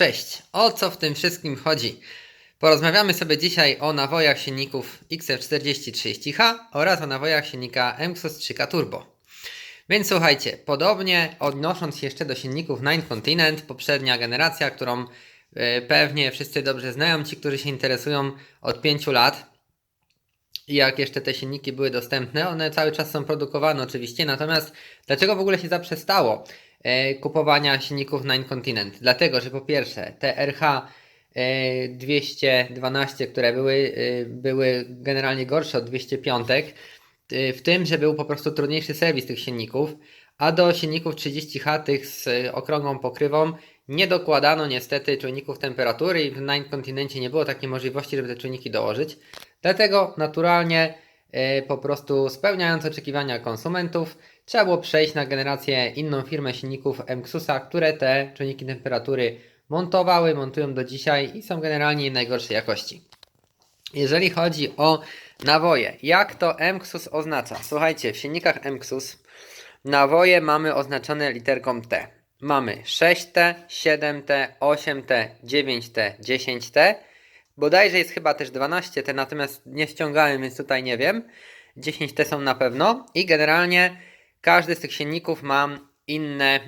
Cześć, o co w tym wszystkim chodzi? Porozmawiamy sobie dzisiaj o nawojach silników XF4030H oraz o nawojach silnika MXOS 3K Turbo. Więc słuchajcie, podobnie odnosząc się jeszcze do silników Nine Continent, poprzednia generacja, którą e, pewnie wszyscy dobrze znają, ci, którzy się interesują od 5 lat, i jak jeszcze te silniki były dostępne, one cały czas są produkowane oczywiście, natomiast dlaczego w ogóle się zaprzestało kupowania silników Nine Continent? Dlatego, że po pierwsze te RH e, 212, które były, e, były generalnie gorsze od 205, e, w tym, że był po prostu trudniejszy serwis tych silników, a do silników 30H tych z e, okrągłą pokrywą nie dokładano niestety czujników temperatury i w Nine Continencie nie było takiej możliwości, żeby te czujniki dołożyć. Dlatego naturalnie e, po prostu spełniając oczekiwania konsumentów trzeba było przejść na generację inną firmę silników MXUSa, które te czujniki temperatury montowały, montują do dzisiaj i są generalnie najgorszej jakości. Jeżeli chodzi o nawoje, jak to MXUS oznacza? Słuchajcie, w silnikach MXUS nawoje mamy oznaczone literką T. Mamy 6T, 7T, 8T, 9T, 10T. Bodajże jest chyba też 12T, natomiast nie ściągałem, więc tutaj nie wiem. 10T są na pewno i generalnie każdy z tych silników ma inne,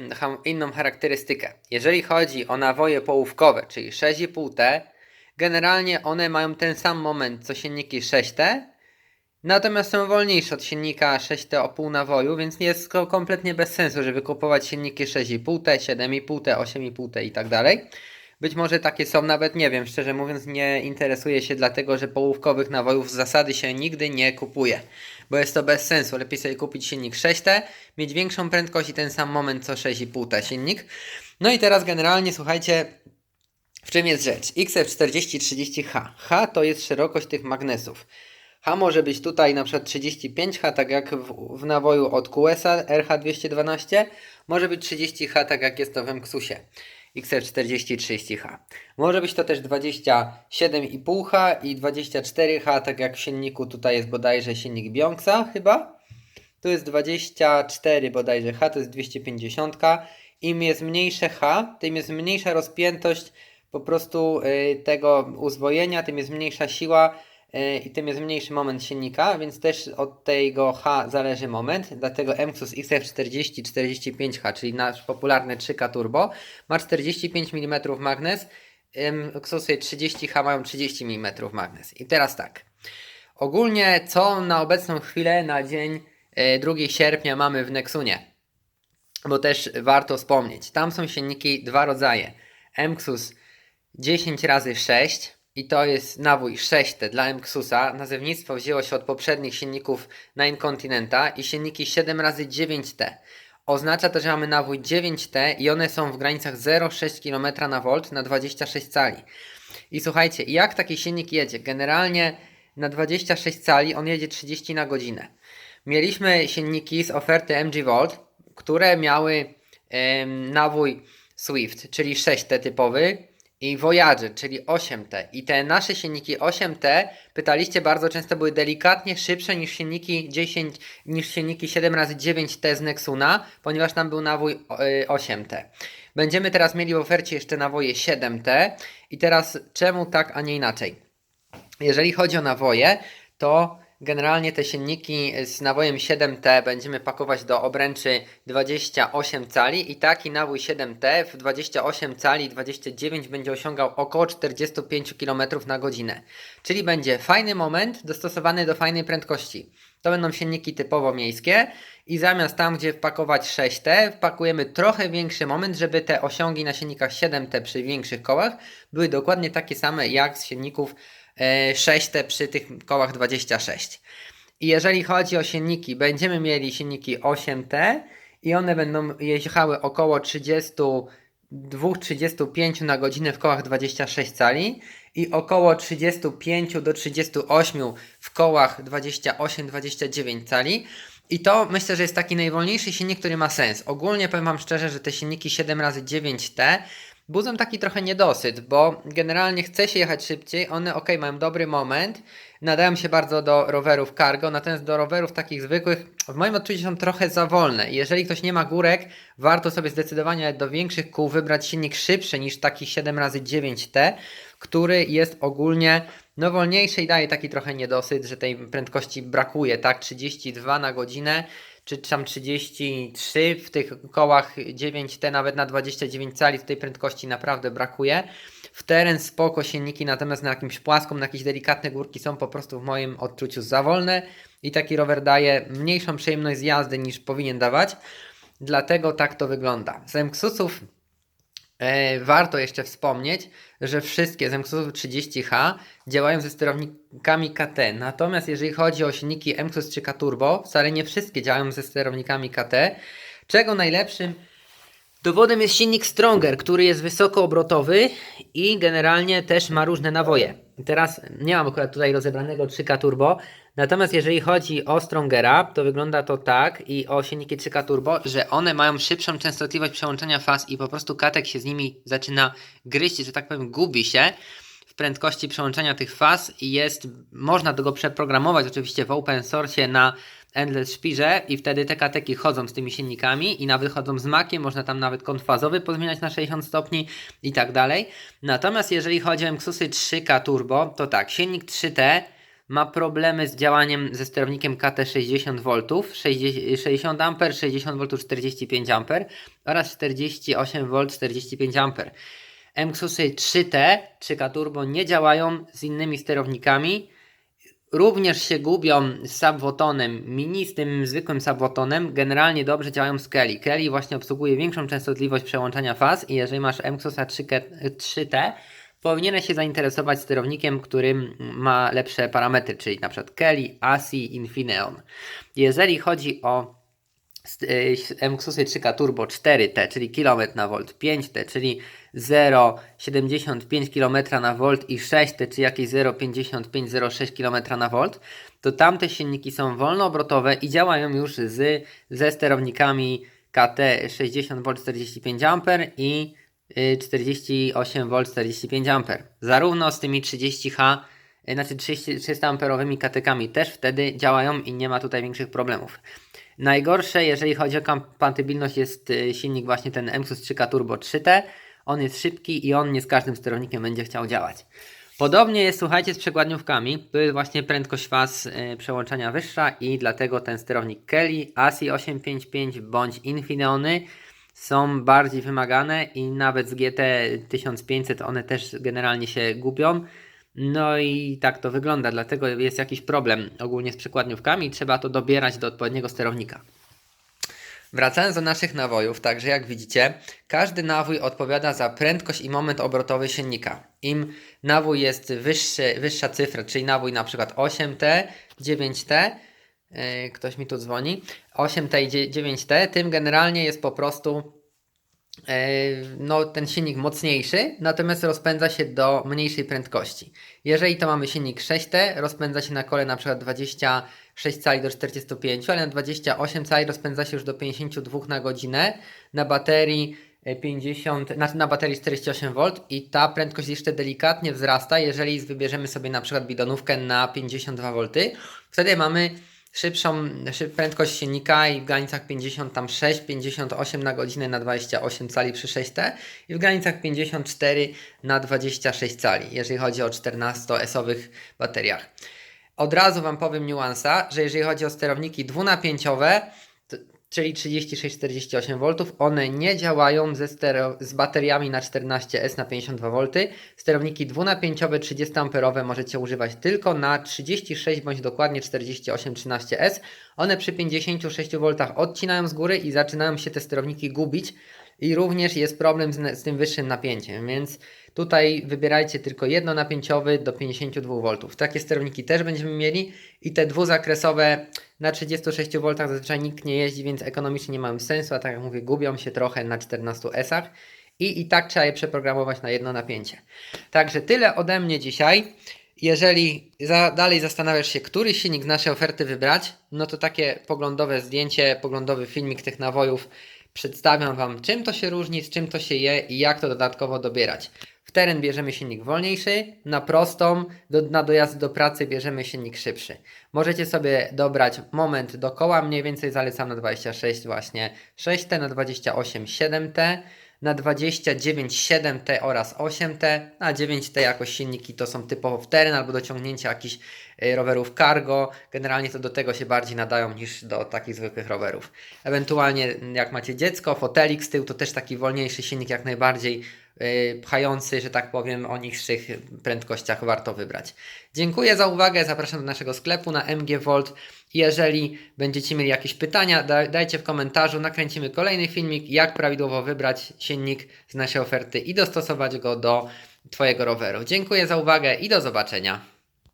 inną charakterystykę. Jeżeli chodzi o nawoje połówkowe, czyli 6,5T, generalnie one mają ten sam moment co silniki 6T, natomiast są wolniejsze od silnika 6T o pół nawoju, więc jest to kompletnie bez sensu, żeby kupować silniki 6,5T, 7,5T, 8,5T i tak dalej. Być może takie są, nawet nie wiem, szczerze mówiąc nie interesuje się dlatego, że połówkowych nawojów z zasady się nigdy nie kupuje, bo jest to bez sensu. Lepiej sobie kupić silnik 6T, mieć większą prędkość i ten sam moment co 6,5T silnik. No i teraz generalnie słuchajcie, w czym jest rzecz? XF4030H. H to jest szerokość tych magnesów. H może być tutaj na przykład 35H, tak jak w, w nawoju od QS-a RH212. Może być 30H, tak jak jest to w MXUSie XF4030H. Może być to też 27,5H i 24H, tak jak w silniku tutaj jest bodajże silnik Bionxa chyba. Tu jest 24 bodajże H, to jest 250. Im jest mniejsze H, tym jest mniejsza rozpiętość po prostu y, tego uzwojenia, tym jest mniejsza siła i tym jest mniejszy moment silnika, więc też od tego H zależy moment. Dlatego MXUS XF40-45H, czyli nasz popularny 3K Turbo, ma 45 mm magnes, MXUSy 30H mają 30 mm magnes. I teraz tak. Ogólnie co na obecną chwilę, na dzień e, 2 sierpnia mamy w Nexunie? Bo też warto wspomnieć. Tam są silniki dwa rodzaje. MXUS 10 razy 6 i to jest nawój 6T dla MXUSa. Nazewnictwo wzięło się od poprzednich silników Nine Continenta i silniki 7 razy 9T. Oznacza to, że mamy nawój 9T i one są w granicach 0,6 km na volt na 26 cali. I słuchajcie, jak taki silnik jedzie? Generalnie na 26 cali on jedzie 30 na godzinę. Mieliśmy silniki z oferty MG Volt, które miały em, nawój Swift, czyli 6T typowy i Voyager, czyli 8T. I te nasze silniki 8T, pytaliście bardzo często, były delikatnie szybsze niż silniki 10, niż silniki 7x9T z Nexuna, ponieważ tam był nawój y, 8T. Będziemy teraz mieli w ofercie jeszcze nawoje 7T. I teraz czemu tak, a nie inaczej? Jeżeli chodzi o nawoje, to generalnie te silniki z nawojem 7T będziemy pakować do obręczy 28 cali i taki nawój 7T w 28 cali 29 będzie osiągał około 45 km na godzinę. Czyli będzie fajny moment dostosowany do fajnej prędkości. To będą silniki typowo miejskie i zamiast tam, gdzie wpakować 6T, wpakujemy trochę większy moment, żeby te osiągi na silnikach 7T przy większych kołach były dokładnie takie same jak z silników e, 6T przy tych kołach 26. I jeżeli chodzi o silniki, będziemy mieli silniki 8T i one będą jechały około 32-35 na godzinę w kołach 26 cali i około 35 do 38 w kołach 28-29 cali. I to myślę, że jest taki najwolniejszy silnik, który ma sens. Ogólnie powiem Wam szczerze, że te silniki 7x9T budzą taki trochę niedosyt, bo generalnie chce się jechać szybciej, one ok, mają dobry moment, nadają się bardzo do rowerów cargo, natomiast do rowerów takich zwykłych w moim odczuciu są trochę za wolne. Jeżeli ktoś nie ma górek, warto sobie zdecydowanie do większych kół wybrać silnik szybszy niż taki 7x9T, który jest ogólnie no wolniejszy i daje taki trochę niedosyt, że tej prędkości brakuje, tak? 32 na godzinę, czy tam 33 w tych kołach 9T, nawet na 29 cali, tej prędkości naprawdę brakuje. W teren spoko silniki, natomiast na jakimś płaską, na jakieś delikatne górki są po prostu w moim odczuciu za wolne i taki rower daje mniejszą przyjemność z jazdy niż powinien dawać. Dlatego tak to wygląda. Z Emksusów E, warto jeszcze wspomnieć, że wszystkie z MXUS 30H działają ze sterownikami KT. Natomiast jeżeli chodzi o silniki MXUS 3K Turbo, wcale nie wszystkie działają ze sterownikami KT, czego najlepszym dowodem jest silnik Stronger, który jest wysokoobrotowy i generalnie też ma różne nawoje. Teraz nie mam akurat tutaj rozebranego 3K Turbo, natomiast jeżeli chodzi o Strongera, to wygląda to tak i o silniki 3K Turbo, że one mają szybszą częstotliwość przełączania faz i po prostu katek się z nimi zaczyna gryźć, że tak powiem gubi się w prędkości przełączania tych faz i jest, można go przeprogramować oczywiście w open source na Endless Szpirze i wtedy te kateki chodzą z tymi silnikami i nawet chodzą z makiem, można tam nawet kąt fazowy pozmieniać na 60 stopni i tak dalej. Natomiast jeżeli chodzi o MXUSy 3K Turbo, to tak, silnik 3T ma problemy z działaniem ze sterownikiem KT 60V, 60 A, 60 V 45 A oraz 48 V 45 A. MXUSy 3T 3K Turbo nie działają z innymi sterownikami, Również się gubią z subwotonem mini, z tym zwykłym subwotonem. Generalnie dobrze działają z Kelly. Kelly właśnie obsługuje większą częstotliwość przełączania faz i jeżeli masz MXOSa 3T, powinieneś się zainteresować sterownikiem, który ma lepsze parametry, czyli przykład Kelly, ASI, Infineon. Jeżeli chodzi o MXUSy 3K Turbo 4T, czyli km na volt, 5T, czyli 0,75 km na volt i 6T, czy jakieś 0,55-0,6 km na volt, to tamte silniki są wolnoobrotowe i działają już z, ze sterownikami KT 60V 45 A i 48V 45 A. Zarówno z tymi 30H, y, znaczy 300 amperowymi katykami też wtedy działają i nie ma tutaj większych problemów. Najgorsze, jeżeli chodzi o kompatybilność, jest y, silnik właśnie ten MSUS 3K Turbo 3T. On jest szybki i on nie z każdym sterownikiem będzie chciał działać. Podobnie jest, słuchajcie, z przekładniówkami. Tu jest właśnie prędkość faz y, przełączania wyższa i dlatego ten sterownik Kelly, ASI 855 bądź Infineony są bardziej wymagane i nawet z GT 1500 one też generalnie się gubią. No i tak to wygląda, dlatego jest jakiś problem ogólnie z przekładniówkami trzeba to dobierać do odpowiedniego sterownika. Wracając do naszych nawojów, także jak widzicie, każdy nawój odpowiada za prędkość i moment obrotowy silnika. Im nawój jest wyższy, wyższa cyfra, czyli nawój na przykład 8T, 9T, yy, ktoś mi tu dzwoni, 8T i 9T, tym generalnie jest po prostu E, no, ten silnik mocniejszy, natomiast rozpędza się do mniejszej prędkości. Jeżeli to mamy silnik 6T, rozpędza się na kole na przykład 26 cali do 45, ale na 28 cali rozpędza się już do 52 na godzinę. Na baterii 50, na, na baterii 48V i ta prędkość jeszcze delikatnie wzrasta, jeżeli wybierzemy sobie na przykład bidonówkę na 52V. Wtedy mamy szybszą szyb, prędkość silnika i w granicach 56-58 na godzinę na 28 cali przy 6T i w granicach 54 na 26 cali, jeżeli chodzi o 14-esowych bateriach. Od razu Wam powiem niuansa, że jeżeli chodzi o sterowniki dwunapięciowe, czyli 36-48 V. One nie działają ze stereo, z bateriami na 14S na 52 V. Sterowniki dwunapięciowe 30 A możecie używać tylko na 36 bądź dokładnie 48-13S. One przy 56 V odcinają z góry i zaczynają się te sterowniki gubić i również jest problem z, z tym wyższym napięciem, więc tutaj wybierajcie tylko jednonapięciowy do 52 V. Takie sterowniki też będziemy mieli i te dwuzakresowe na 36 V zazwyczaj nikt nie jeździ, więc ekonomicznie nie mają sensu, a tak jak mówię, gubią się trochę na 14 S-ach i i tak trzeba je przeprogramować na jedno napięcie. Także tyle ode mnie dzisiaj. Jeżeli za, dalej zastanawiasz się, który silnik z naszej oferty wybrać, no to takie poglądowe zdjęcie, poglądowy filmik tych nawojów Przedstawiam Wam, czym to się różni, z czym to się je i jak to dodatkowo dobierać. W teren bierzemy silnik wolniejszy, na prostą, do, na dojazd do pracy bierzemy silnik szybszy. Możecie sobie dobrać moment do koła, mniej więcej zalecam na 26 właśnie 6T, na 28 7T, na 29 7T oraz 8T, na 9T jako silniki to są typowo w teren albo do ciągnięcia jakichś y, rowerów cargo. Generalnie to do tego się bardziej nadają niż do takich zwykłych rowerów. Ewentualnie jak macie dziecko, fotelik z tyłu to też taki wolniejszy silnik jak najbardziej pchający, że tak powiem, o niższych prędkościach warto wybrać. Dziękuję za uwagę, zapraszam do naszego sklepu na MG Volt. Jeżeli będziecie mieli jakieś pytania, da, dajcie w komentarzu, nakręcimy kolejny filmik, jak prawidłowo wybrać silnik z naszej oferty i dostosować go do Twojego roweru. Dziękuję za uwagę i do zobaczenia.